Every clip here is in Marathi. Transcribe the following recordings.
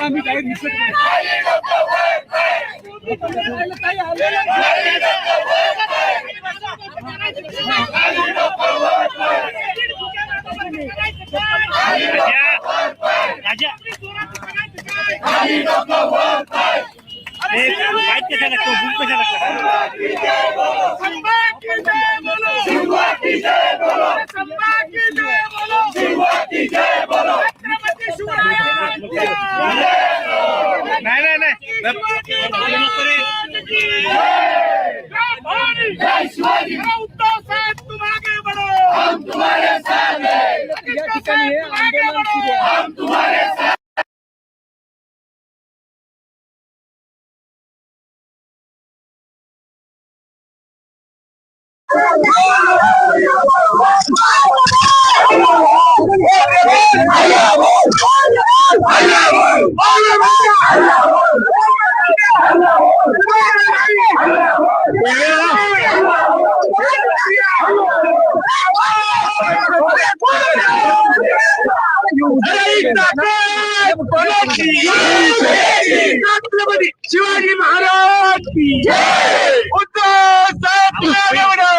आम्ही काही दिसत नाही शिवाजी महाराज उद्धव साहेब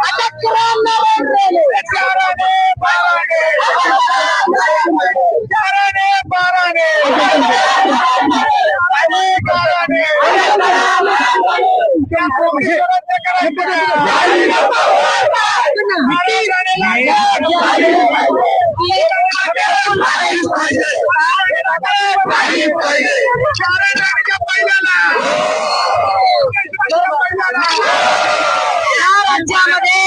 अटक करा नरेंद्रने या राज्यामध्ये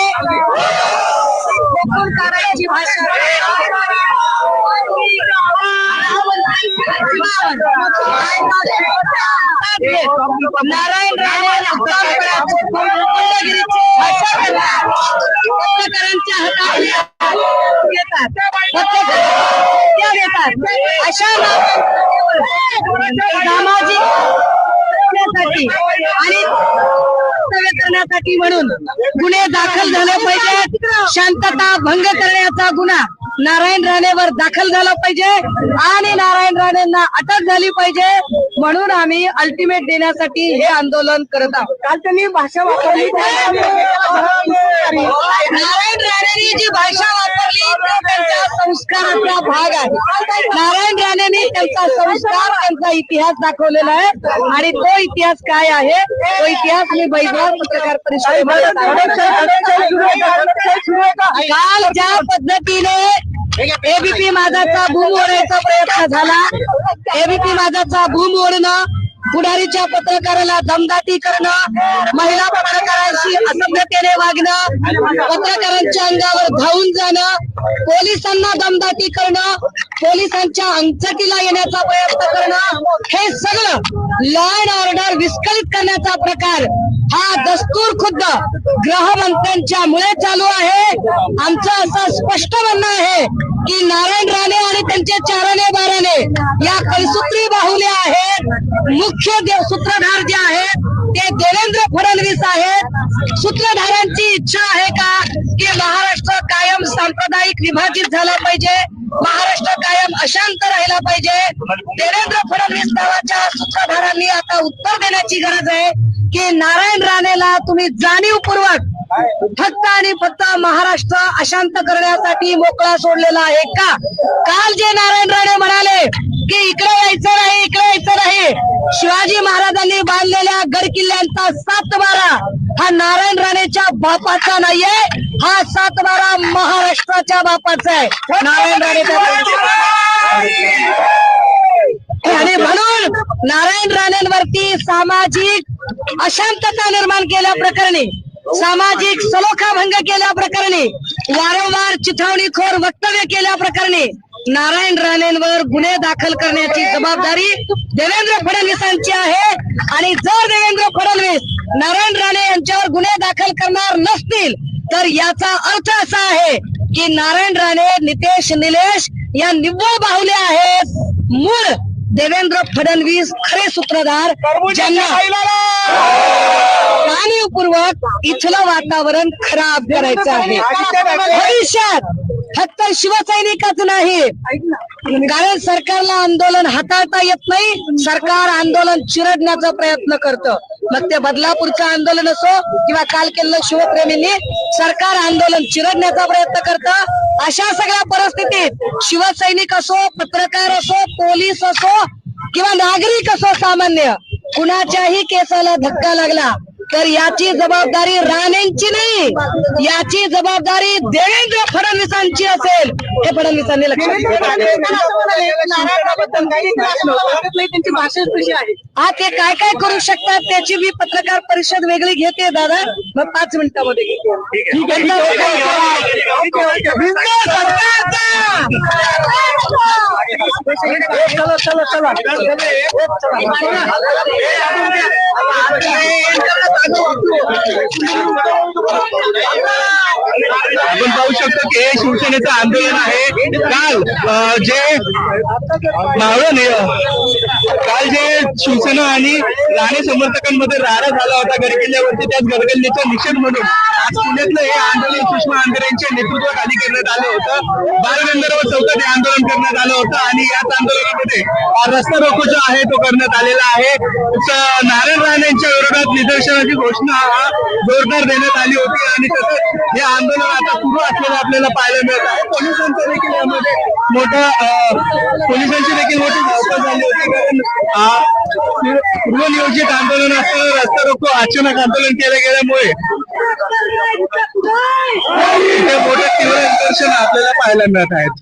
कोकणकारांची भाषा नारायण राणे गुंडगिरीची भाषा करतात पत्रकारांच्या हातात घेतात पत्रकार घेतात अशा सामाजिक आणि करण्यासाठी म्हणून गुन्हे दाखल झाले पाहिजेत शांतता भंग करण्याचा गुन्हा नारायण राणेवर दाखल झाला पाहिजे आणि नारायण राणेंना अटक झाली पाहिजे म्हणून आम्ही अल्टिमेट देण्यासाठी हे आंदोलन करत आहोत. काल त्यांनी भाषा वापरली. नारायण राणेंनी जी भाषा वापरली त्यांच्या संस्काराचा भाग आहे. नारायण राणेंनी त्यांचा संस्कार त्यांचा इतिहास दाखवलेला आहे आणि तो इतिहास काय आहे तो इतिहास मी बैजवार पत्रकार परिषदेमध्ये. काल ज्या पद्धतीने एबीपी माझाचा भूम ओढायचा प्रयत्न झाला. एबीपी माझाचा भूम ओढणं पुढारीच्या पत्रकाराला दमदाटी करणं महिला पत्रकारांशी असभ्यतेने वागणं पत्रकारांच्या अंगावर धावून जाणं पोलिसांना दमदाटी करणं पोलिसांच्या अंगचटीला येण्याचा प्रयत्न करणं हे सगळं लॉ अँड ऑर्डर विस्कळीत करण्याचा प्रकार हा दस्तूर खुद्द गृहमंत्र्यांच्या मुळे चालू आहे. आमचं असं स्पष्ट म्हणणं आहे की नारायण राणे आणि त्यांचे चाराने बाराने या कलसूत्री बाहुल्या आहेत. मुख्य सूत्रधार जे आहेत ते देवेंद्र फडणवीस आहेत. सूत्रधारांची इच्छा आहे का की महाराष्ट्र कायम सांप्रदायिक विभाजित झाला पाहिजे? महाराष्ट्र कायम अशांत राहिला पाहिजे? देवेंद्र फडणवीस नावाच्या सूत्रधारांनी आता उत्तर देण्याची गरज आहे. की नारायण राणेला तुम्ही जाणीवपूर्वक फक्त आणि फक्त महाराष्ट्र अशांत करण्यासाठी मोकळा सोडलेला आहे का? काल जे नारायण राणे म्हणाले की इकडे यायचं नाही इकडे यायचं नाही. शिवाजी महाराजांनी बांधलेल्या गड किल्ल्यांचा सातबारा हा नारायण राणेच्या बापाचा नाहीये हा सातबारा महाराष्ट्राच्या बापाचा आहे. नारायण राणेचा आणि म्हणून नारायण राणेंवरती सामाजिक अशांतता निर्माण केल्या प्रकरणी सामाजिक सलोखा भंग केल्या प्रकरणी वारंवार चिथावणीखोर वक्तव्य केल्या प्रकरणी नारायण राणेंवर गुन्हे दाखल करण्याची जबाबदारी देवेंद्र फडणवीसांची आहे. आणि जर देवेंद्र फडणवीस नारायण राणे यांच्यावर गुन्हे दाखल करणार नसतील तर याचा अर्थ असा आहे की नारायण राणे नितेश निलेश या निव्वळ बाहुले आहेत. मूळ देवेंद्र फडणवीस खरे सूत्रधार ज्यांना जाणीवपूर्वक इथलं वातावरण खराब करायचं आहे. भविष्यात फक्त शिवसैनिकच नाही. कारण सरकारला आंदोलन हाताळता येत नाही सरकार आंदोलन चिरडण्याचा प्रयत्न करतं. मग ते बदलापूरचं आंदोलन असो किंवा काल केलेलं शिवप्रेमींनी सरकार आंदोलन चिरडण्याचा प्रयत्न करतं अशा सगळ्या परिस्थितीत शिवसैनिक असो पत्रकार असो पोलीस असो किंवा नागरिक असो सामान्य कुणाच्याही केसाला धक्का लागला तर याची जबाबदारी राणेंची नाही याची जबाबदारी देवेंद्र फडणवीसांची असेल. हे फडणवीसांनी लक्षात हा ते काय काय करू शकतात त्याची मी पत्रकार परिषद वेगळी घेते दादा. मग पाच मिनिटामध्ये चला चला चला आपण पाहू शकतो की हे शिवसेनेचं आंदोलन आहे. काल जे काल जे शिवसेना आणि राणे समर्थकांमध्ये राडा झाला होता. गड किल्ल्यावरती त्याच गडगल्लीचा निषेध म्हणून आज पुण्यातलं हे आंदोलन सुषमा आंदोलन यांच्या नेतृत्वाखाली करण्यात आलं होतं. बालगंधर्व चौकात हे आंदोलन करण्यात आलं होतं आणि याच आंदोलनामध्ये रस्ता रोको जो आहे तो करण्यात आलेला आहे. नारायण राणे यांच्या विरोधात निदर्शनाची घोषणा हा जोरदार देण्यात आली होती आणि तसंच हे आंदोलन आता सुरू असलेलं आपल्याला पाहायला मिळत आहे. पोलिसांचं देखील यामध्ये मोठा पोलिसांची देखील मोठी धावपळ झाली होती. कारण पूर्वनियोजित आंदोलन असताना रस्ता रोको अचानक आंदोलन केलं गेल्यामुळे इथे मोठं तीव्र निदर्शन आपल्याला पाहायला मिळत आहेत.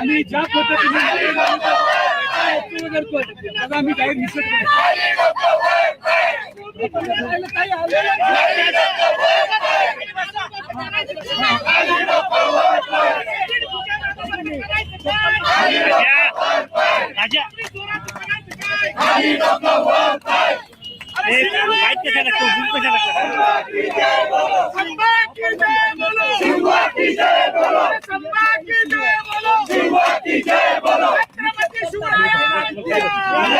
आणि ज्या पद्धतीने करतोय त्याचा आम्ही काही निषेध राजा ए, फाईट कशाला तो बुक कशाला करतो?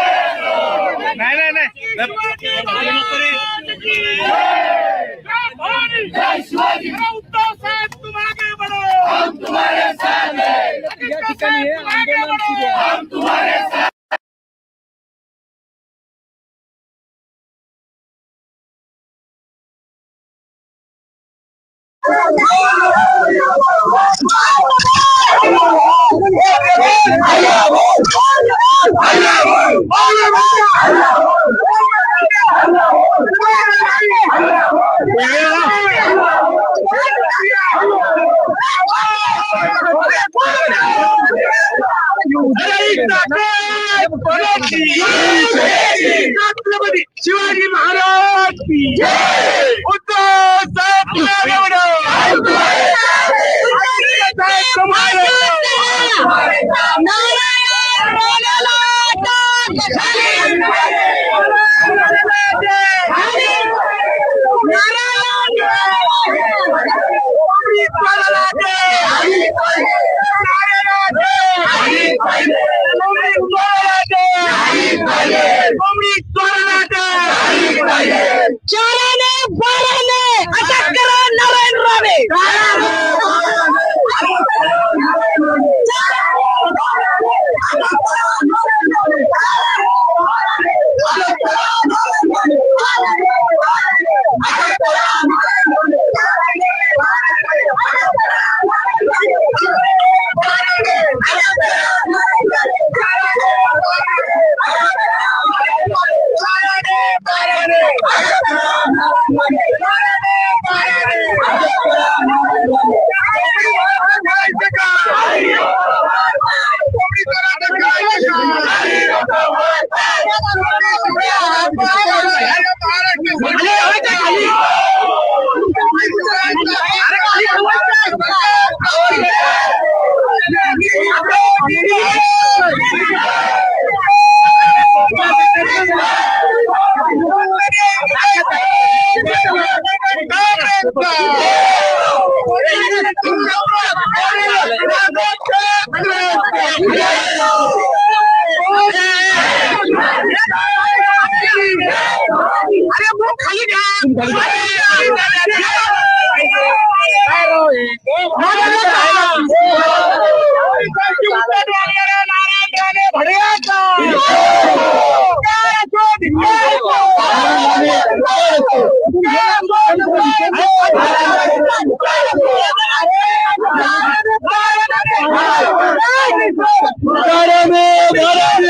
नाही नाही नाही असं नको रे. या ठिकाणी हे आंदोलन सुरू आहे Shivaji Maharaj Got him, got him.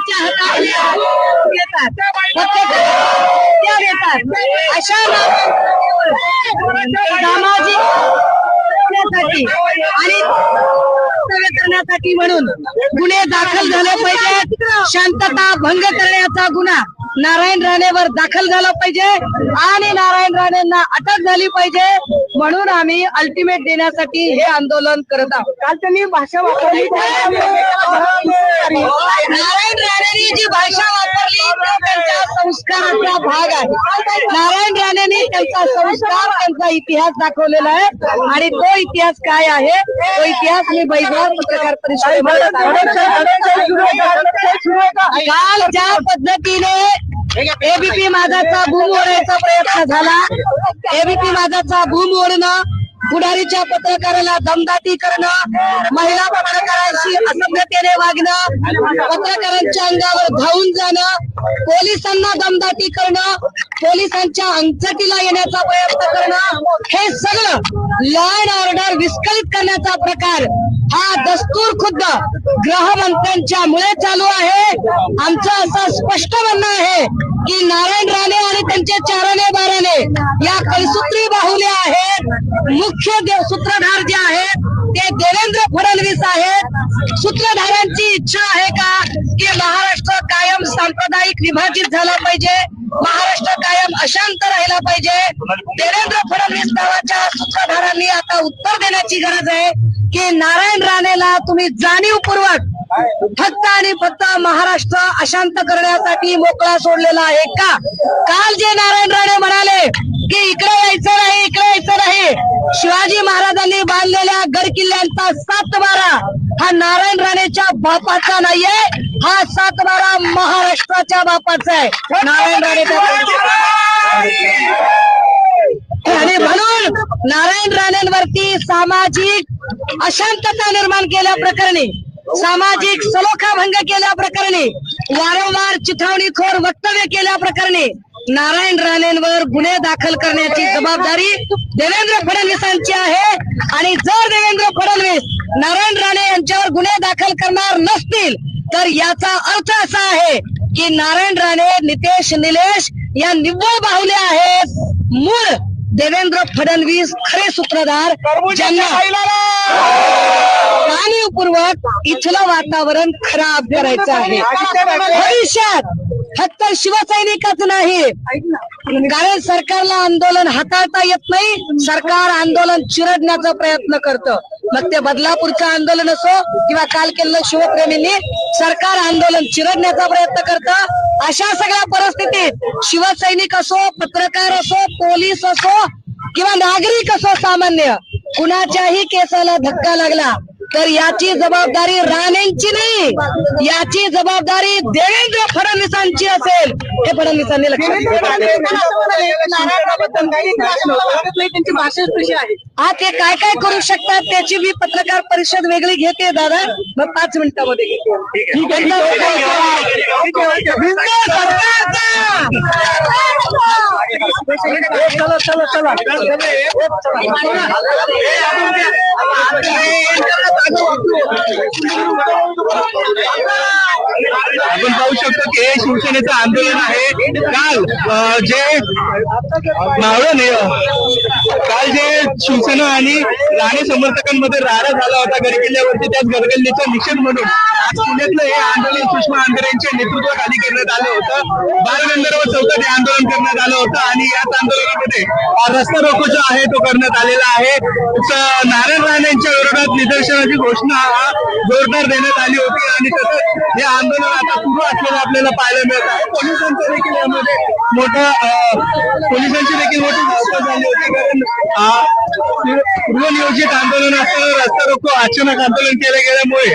कोकणकारांच्या हातात घेतात. त्या घेतात. अशा सामाजिक आणि करण्यासाठी म्हणून गुन्हे दाखल झाले पाहिजेत. शांतता भंग करण्याचा गुन्हा. नारायण राणेवर दाखल झाला पाहिजे आणि नारायण राणेंना अटक झाली पाहिजे म्हणून आम्ही अल्टिमेट देण्यासाठी हे आंदोलन करत आहोत. काल त्यांनी भाषा वापरली. नारायण राणेंनी जी भाषा वापरली त्यांच्या संस्काराचा भाग आहे. नारायण राणेंनी त्यांचा संस्कार त्यांचा इतिहास दाखवलेला आहे. आणि तो इतिहास काय आहे? तो इतिहास मी बैजवार पत्रकार परिषदेमध्ये काल ज्या पद्धतीने एबीपी माझाचा भूम ओढायचा प्रयत्न झाला. एबीपी माझाचा भूम ओढणं पुढारीच्या पत्रकाराला दमदाटी करणं महिला पत्रकारांशी असभ्यतेने वागणं पत्रकारांच्या अंगावर धावून जाणं पोलिसांना दमदाटी करणं पोलिसांच्या अंगचटीला येण्याचा प्रयत्न करणं हे सगळं लॉ अँड ऑर्डर विस्कळीत करण्याचा प्रकार हा दस्तूर खुद्द गृहमंत्र्यांच्या मुळे चालू आहे. आमचं असं स्पष्ट म्हणणं आहे की नारायण राणे आणि त्यांचे चाराने बाराने या कलसूत्री बाहुले आहेत. मुख्य सूत्रधार जे आहेत ते देवेंद्र फडणवीस आहेत. सूत्रधारांची इच्छा आहे का की महाराष्ट्र कायम सांप्रदायिक विभाजित झाला पाहिजे? महाराष्ट्र कायम अशांत राहिला पाहिजे? देवेंद्र फडणवीस नावाच्या सूत्रधारांनी आता उत्तर देण्याची गरज आहे. की नारायण राणेला तुम्ही जाणीवपूर्वक फक्त आणि फक्त महाराष्ट्र अशांत करण्यासाठी मोकळा सोडलेला आहे का? काल जे नारायण राणे म्हणाले की इकडे यायचं नाही इकडे यायचं नाही. शिवाजी महाराजांनी बांधलेल्या गड किल्ल्यांचा सातबारा हा नारायण राणेच्या बापाचा नाहीये हा सातबारा महाराष्ट्राच्या बापाचा आहे. नारायण राणे नारायण राणेंवरती सामाजिक अशांतता निर्माण केल्या प्रकरणी सामाजिक सलोखा भंग केल्या प्रकरणी वारंवार चिथावणीखोर वक्तव्य केल्या प्रकरणी नारायण राणेंवर गुन्हे दाखल करण्याची जबाबदारी देवेंद्र फडणवीसांची आहे. आणि जर देवेंद्र फडणवीस नारायण राणे यांच्यावर गुन्हे दाखल करणार नसतील तर याचा अर्थ असा आहे की नारायण राणे नितेश निलेश या निव्वळ बाहुले आहेत. मूळ देवेंद्र फडणवीस खरे सूत्रधार ज्यांना जाणीवपूर्वक इथलं वातावरण खराब करायचं आहे. भविष्यात फक्त शिवसैनिकच नाही. कारण सरकारला आंदोलन हाताळता येत नाही. सरकार आंदोलन चिरडण्याचा प्रयत्न करतं. मग ते बदलापूरचं आंदोलन असो किंवा काल केलेलं शिवप्रेमींनी सरकार आंदोलन चिरडण्याचा प्रयत्न करतं. अशा सगळ्या परिस्थितीत शिवसैनिक असो पत्रकार असो पोलीस असो किंवा नागरिक असो सामान्य कुणाच्याही केसाला धक्का लागला तर याची जबाबदारी राणेंची नाही. याची जबाबदारी देवेंद्र फडणवीसांची असेल. हे फडणवीसांनी हा ते काय काय करू शकतात त्याची मी पत्रकार परिषद वेगळी घेते दादा. मग पाच मिनिटामध्ये घेते. चला चला चला आपण पाहू शकतो की हे शिवसेनेचं आंदोलन आहे. काल जे मावळं काल जे शिवसेना आणि राणे समर्थकांमध्ये राडा झाला होता गडकिल्ल्यावरती त्याच गडगल्लीचा निषेध म्हणून आज पुण्यातलं हे आंदोलन सुषमा आंदोलन यांच्या नेतृत्वाखाली करण्यात आलं होतं. बालगंधर्व चौकात हे आंदोलन करण्यात आलं होतं. होता आणि याच आंदोलनामध्ये रस्ता रोको जो आहे तो करण्यात आलेला आहे. नारायण राणेंच्या विरोधात निदर्शनाची घोषणा हा जोरदार देण्यात आली होती आणि तसंच हे आंदोलन आता सुरू असलेलं आपल्याला पाहायला मिळत आहे. पोलिसांचं देखील यामध्ये मोठं पोलिसांची देखील मोठी धावपळ झाली होती. कारण पूर्वनियोजित आंदोलन असताना रस्ता रोको अचानक आंदोलन केल्या गेल्यामुळे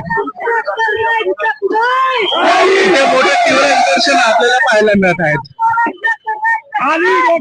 मोठ्या तीव्र निदर्शन आपल्याला पाहायला मिळत आहेत. आम्ही